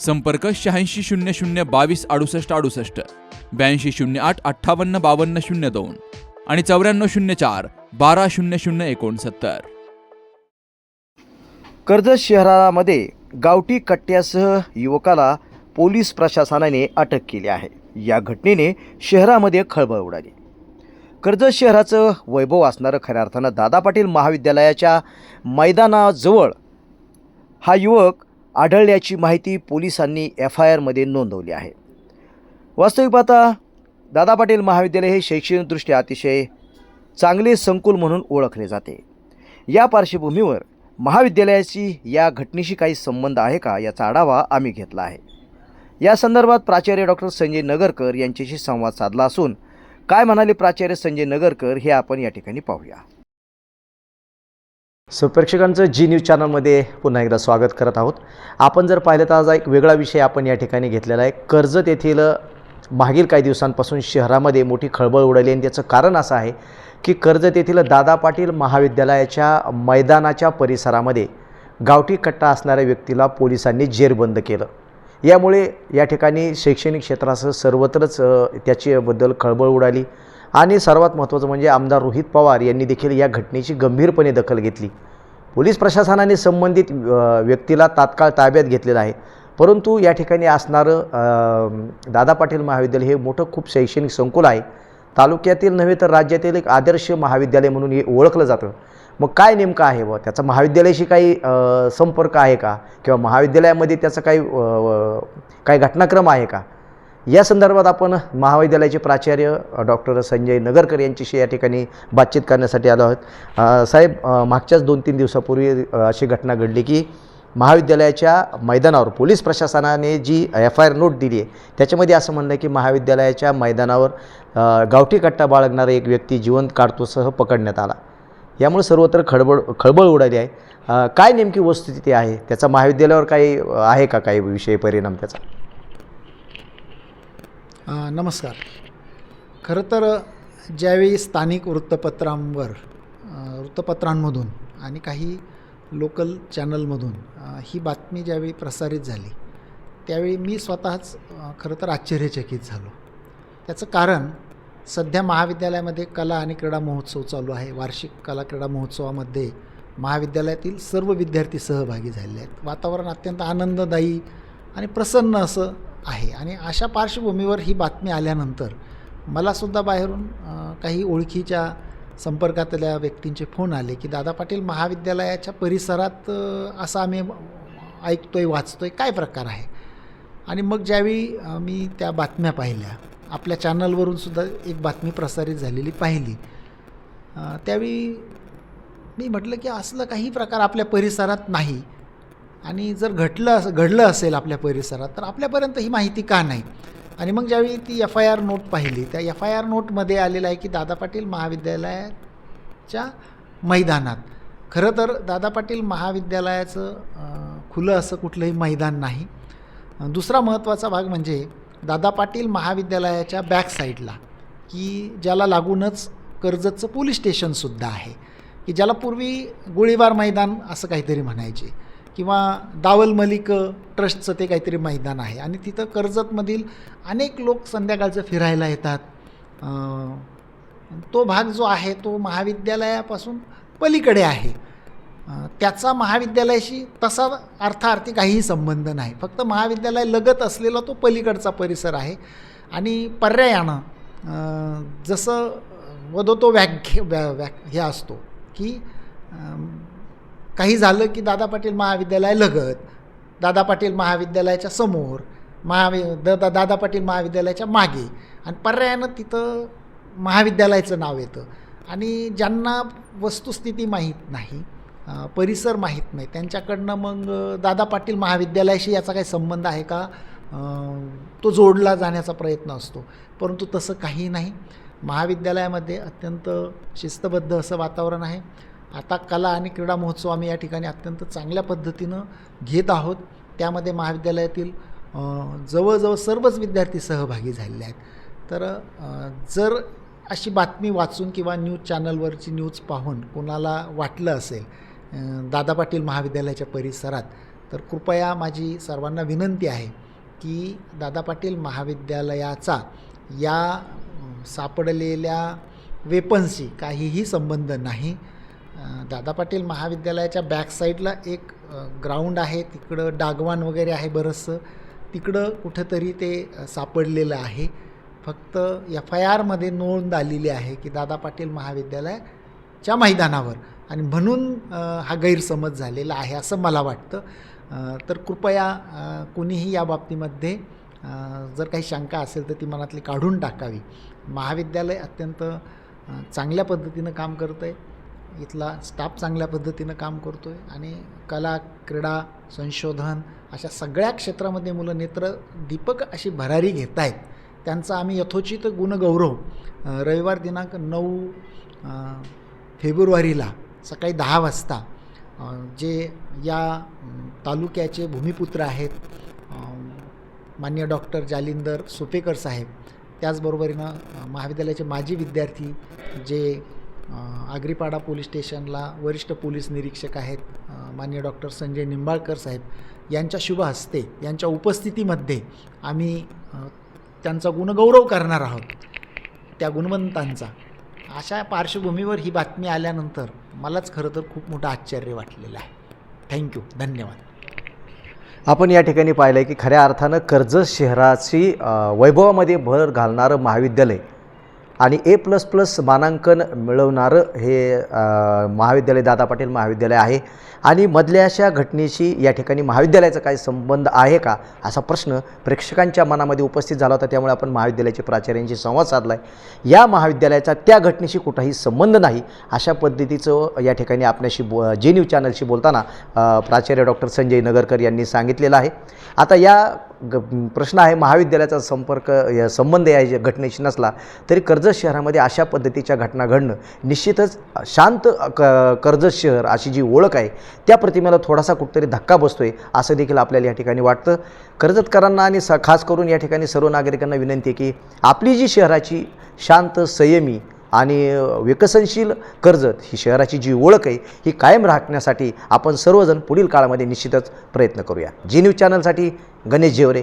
संपर्क शहाऐंशी शून्य शून्य बावीस अडुसष्ट अडुसष्ट ब्याऐंशी शून्य आठ अठ्ठावन्न बावन्न शून्य दोन आणि चौऱ्याण्णव शून्य चार बारा शून्य शून्य एकोणसत्तर. कर्जत शहरामध्ये गावठी कट्ट्यासह युवकाला पोलीस प्रशासनाने अटक केली आहे. या घटनेने शहरामध्ये खळबळ उडाली. कर्जत शहराचं वैभव असणारं खऱ्या अर्थानं दादा पाटील महाविद्यालयाच्या मैदानाजवळ हा युवक आढळल्याची माहिती पोलिसांनी एफ आय आरमध्ये नोंदवली आहे. वास्तविक पाहता दादा पाटील महाविद्यालय हे शैक्षणिकदृष्ट्या अतिशय चांगले संकुल म्हणून ओळखले जाते. या पार्श्वभूमीवर महाविद्यालयाची या घटनेशी काही संबंध आहे का याचा आढावा आम्ही घेतला आहे. या संदर्भात प्राचार्य डॉक्टर संजय नगरकर यांच्याशी संवाद साधला असून काय म्हणाले प्राचार्य संजय नगरकर हे आपण या ठिकाणी पाहूया. सो प्रेक्षकांचं जी न्यूज चॅनलमध्ये पुन्हा एकदा स्वागत करत आहोत. आपण जर पाहिलं तर आज एक वेगळा विषय आपण या ठिकाणी घेतलेला आहे. कर्जत येथील मागील काही दिवसांपासून शहरामध्ये मोठी खळबळ उडाली आणि त्याचं कारण असं आहे की कर्जत येथील दादा पाटील महाविद्यालयाच्या मैदानाच्या परिसरामध्ये गावठी कट्टा असणाऱ्या व्यक्तीला पोलिसांनी जेरबंद केलं. यामुळे या ठिकाणी शैक्षणिक क्षेत्रासह सर्वत्रच त्याच्याबद्दल खळबळ उडाली. आणि सर्वात महत्त्वाचं म्हणजे आमदार रोहित पवार यांनी देखील या घटनेची गंभीरपणे दखल घेतली. पोलीस प्रशासनाने संबंधित व्यक्तीला तात्काळ ताब्यात घेतलेलं आहे. परंतु या ठिकाणी असणारं दादा पाटील महाविद्यालय हे मोठं खूप शैक्षणिक संकुल आहे. तालुक्यातील नव्हे तर राज्यातील एक आदर्श महाविद्यालय म्हणून हे ओळखलं जातं. मग काय नेमकं आहे व त्याचा महाविद्यालयाशी काही संपर्क आहे का? किंवा महाविद्यालयामध्ये त्याचा काही काही घटनाक्रम आहे का? या संदर्भात आपण महाविद्यालयाचे प्राचार्य डॉक्टर संजय नगरकर यांच्याशी या ठिकाणी बातचीत करण्यासाठी आलो आहोत. साहेब मागच्याच दोन तीन दिवसापूर्वी अशी घटना घडली की महाविद्यालयाच्या मैदानावर पोलीस प्रशासनाने G F I R note दिली आहे त्याच्यामध्ये असं म्हणलं की महाविद्यालयाच्या मैदानावर गावठी कट्टा बाळगणारा एक व्यक्ती जिवंत काढतोसह पकडण्यात आला. यामुळे सर्वत्र खळबळ खळबळ उडाली आहे. काय नेमकी वस्तुस्थिती आहे? त्याचा महाविद्यालयावर काही आहे का काही विषय परिणाम त्याचा? नमस्कार. खरं तर ज्यावेळी स्थानिक वृत्तपत्रांवर वृत्तपत्रांमधून आणि काही लोकल चॅनलमधून ही बातमी ज्यावेळी प्रसारित झाली त्यावेळी मी स्वतःच खरं तर आश्चर्यचकित झालो. त्याचं कारण सध्या महाविद्यालयामध्ये कला आणि क्रीडा महोत्सव चालू आहे. वार्षिक कला क्रीडा महोत्सवामध्ये महाविद्यालयातील सर्व विद्यार्थी सहभागी झालेले आहेत. वातावरण अत्यंत आनंददायी आणि प्रसन्न असं आहे. आणि अशा पार्श्वभूमीवर ही बातमी आल्यानंतर मलासुद्धा बाहेरून काही ओळखीच्या संपर्कातल्या व्यक्तींचे फोन आले की दादा पाटील महाविद्यालयाच्या परिसरात अ, असं आम्ही वाचतो आहे काय प्रकार आहे? आणि मग ज्यावेळी मी त्या बातम्या पाहिल्या आपल्या चॅनलवरून सुद्धा एक बातमी प्रसारित झालेली पाहिली त्यावेळी मी म्हटलं की असलं काही प्रकार आपल्या परिसरात नाही आणि जर घटलं असं घडलं असेल आपल्या परिसरात तर आपल्यापर्यंत ही माहिती का नाही? आणि मग ज्यावेळी ती एफ आय आर नोट पाहिली त्या एफ आय आर नोटमध्ये आलेलं आहे की दादा पाटील महाविद्यालयाच्या मैदानात. खरं तर दादा पाटील महाविद्यालयाचं खुलं असं कुठलंही मैदान नाही. दुसरा महत्त्वाचा भाग म्हणजे दादा पाटील महाविद्यालयाच्या बॅक साईडला की ज्याला लागूनच कर्जतचं पोलीस स्टेशनसुद्धा आहे की ज्याला पूर्वी गोळीबार मैदान असं काहीतरी म्हणायचे. किंवा दावल मलिक ट्रस्टचं ते काहीतरी मैदान आहे. आणि तिथं कर्जतमधील अनेक लोक संध्याकाळचं फिरायला येतात. तो भाग जो आहे तो महाविद्यालयापासून पलीकडे आहे. त्याचा महाविद्यालयाशी तसा अर्थार्थी काहीही संबंध नाही. फक्त महाविद्यालय लगत असलेला तो पलीकडचा परिसर आहे. आणि पर्यायानं जसं वदो तो व्याख्य व्या व्या हे असतो की काही झालं की दादा पाटील महाविद्यालय लगत दादा पाटील महाविद्यालयाच्या समोर महावि दादा दादा पाटील महाविद्यालयाच्या मागे. आणि पर्यायानं तिथं महाविद्यालयाचं नाव येतं. आणि ज्यांना वस्तुस्थिती माहीत नाही परिसर माहीत नाही त्यांच्याकडनं मग दादा पाटील महाविद्यालयाशी याचा काही संबंध आहे का? तो जोडला जाण्याचा प्रयत्न असतो. परंतु तसं काही नाही. महाविद्यालयामध्ये अत्यंत शिस्तबद्ध असं वातावरण आहे. आता कला आणि क्रीडा महोत्सव आम्ही या ठिकाणी अत्यंत चांगल्या पद्धतीनं घेत आहोत. त्यामध्ये महाविद्यालयातील जवळजवळ सर्वच विद्यार्थी सहभागी झालेले आहेत. तर जर अशी बातमी वाचून किंवा न्यूज चॅनलवरची न्यूज पाहून कोणाला वाटलं असेल दादा पाटील महाविद्यालयाच्या परिसरात तर कृपया माझी सर्वांना विनंती आहे की दादा पाटील महाविद्यालयाचा या सापडलेल्या वेपन्सशी काहीही संबंध नाही. दादा पाटील महाविद्यालयाच्या बॅकसाईडला एक ग्राउंड आहे. तिकडं डागवान वगैरे आहे बरंचसं. तिकडं कुठंतरी ते सापडलेलं आहे. फक्त एफ आय आरमध्ये नोंद आलेली आहे की दादा पाटील महाविद्यालयाच्या मैदानावर. आणि म्हणून हा गैरसमज झालेला आहे असं मला वाटतं. तर कृपया कोणीही या बाबतीमध्ये जर काही शंका असेल तर ती मनातली काढून टाकावी. महाविद्यालय अत्यंत चांगल्या पद्धतीनं काम करतं आहे इथला स्टाफ चांगल्या पद्धतीनं काम करतो आहे आणि कला क्रीडा संशोधन अशा सगळ्या क्षेत्रामध्ये मुलं नेत्र दीपक अशी भरारी घेत आहेत त्यांचा आम्ही यथोचित गुणगौरव रविवार दिनांक नऊ फेब्रुवारीला सकाळी दहा वाजता जे या तालुक्याचे भूमिपुत्र आहेत मान्य डॉक्टर जालिंदर सुपेकर साहेब त्याचबरोबरीनं महाविद्यालयाचे माजी विद्यार्थी जे आगरीपाडा पोलीस स्टेशनला वरिष्ठ पोलीस निरीक्षक आहेत मान्य डॉक्टर संजय निंबाळकर साहेब यांच्या शुभ हस्ते यांच्या उपस्थितीमध्ये आम्ही त्यांचा गुणगौरव करणार आहोत त्या गुणवंतांचा. अशा पार्श्वभूमीवर ही बातमी आल्यानंतर मलाच खरं तर खूप मोठं आश्चर्य वाटलेलं आहे. थँक्यू धन्यवाद. आपण या ठिकाणी पाहिलं आहे की खऱ्या अर्थानं कर्जत शहराची वैभवामध्ये भर घालणारं महाविद्यालय आणि ए प्लस प्लस मानांकन मिळवणारं हे महाविद्यालय दादा पाटील महाविद्यालय आहे. आणि मधल्या अशा घटनेशी या ठिकाणी महाविद्यालयाचा काही संबंध आहे का? असा प्रश्न प्रेक्षकांच्या मनामध्ये उपस्थित झाला होता. त्यामुळे आपण महाविद्यालयाचे प्राचार्यांशी संवाद साधला आहे या महाविद्यालयाचा त्या घटनेशी कुठलाही संबंध नाही अशा पद्धतीचं या ठिकाणी आपल्याशी बो जे न्यूज चॅनलशी बोलताना प्राचार्य डॉक्टर संजय नगरकर यांनी सांगितलेलं आहे. आता या ग प्रश्न आहे महाविद्यालयाचा संपर्क या संबंध या ज्या घटनेशी नसला तरी कर्ज कर्जत शहरामध्ये अशा पद्धतीच्या घटना घडणं निश्चितच शांत क कर्जत शहर अशी जी ओळख आहे त्या प्रतिमेला थोडासा कुठतरी धक्का बसतो आहे असं देखील आपल्याला या ठिकाणी वाटतं. कर्जतकरांना आणि स खास करून या ठिकाणी सर्व नागरिकांना विनंती आहे की आपली जी शहराची शांत संयमी आणि विकसनशील कर्जत ही शहराची जी ओळख आहे ही कायम राखण्यासाठी आपण सर्वजण पुढील काळामध्ये निश्चितच प्रयत्न करूया. जी न्यूज चॅनलसाठी गणेश जेवरे.